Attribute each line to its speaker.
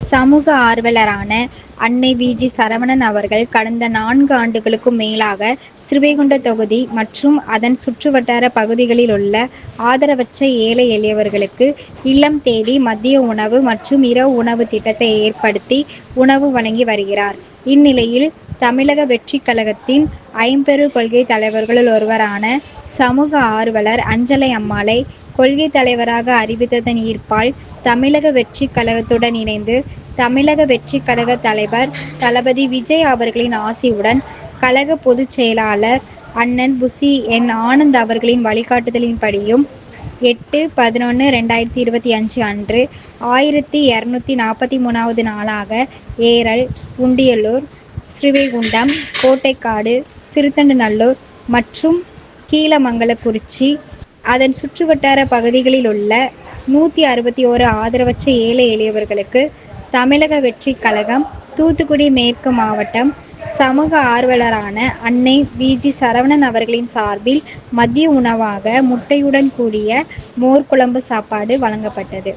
Speaker 1: சமூக ஆர்வலரான அன்னை we. G. Saravanan அவர்கள் கடந்த நான்கு ஆண்டுகளுக்கும் மேலாக ஸ்ரீவைகுண்டம் தொகுதி மற்றும் அதன் சுற்றுவட்டார பகுதிகளில் உள்ள ஆதரவற்ற ஏழை எளியவர்களுக்கு இல்லம் தேடி மதிய உணவு மற்றும் இரவு உணவு திட்டத்தை ஏற்படுத்தி உணவு வழங்கி வருகிறார். இந்நிலையில் தமிழக வெற்றிக் கழகத்தின் ஐம்பெரும் கொள்கை தலைவர்களுள் ஒருவரான சமூக ஆர்வலர் அஞ்சலை அம்மாளை கொள்கைத் தலைவராக அறிவித்ததன் ஈர்ப்பால் தமிழக வெற்றி கழகத்துடன் இணைந்து தமிழக வெற்றி கழக தலைவர் தளபதி விஜய் அவர்களின் ஆசியுடன் கழக பொதுச் செயலாளர் அண்ணன் புசி என். ஆனந்த் அவர்களின் வழிகாட்டுதலின்படியும் எட்டு பதினொன்று ரெண்டாயிரத்தி இருபத்தி அஞ்சு அன்று ஆயிரத்தி இரநூத்தி நாற்பத்தி மூணாவது நாளாக ஏரல், உண்டியலூர், ஸ்ரீவைகுண்டம், கோட்டைக்காடு, சிறுத்தண்டுநல்லூர் மற்றும் கீழமங்கலக்குறிச்சி அதன் சுற்றுவட்டார பகுதிகளில் உள்ள நூற்றி அறுபத்தி ஓரு ஆதரவற்ற ஏழை எளியவர்களுக்கு தமிழக வெற்றி கழகம், தூத்துக்குடி மேற்கு மாவட்டம் சமூக ஆர்வலரான அன்னை விஜி சரவணன் அவர்களின் சார்பில் மதிய உணவாக முட்டையுடன் கூடிய மோர் குழம்பு சாப்பாடு வழங்கப்பட்டது.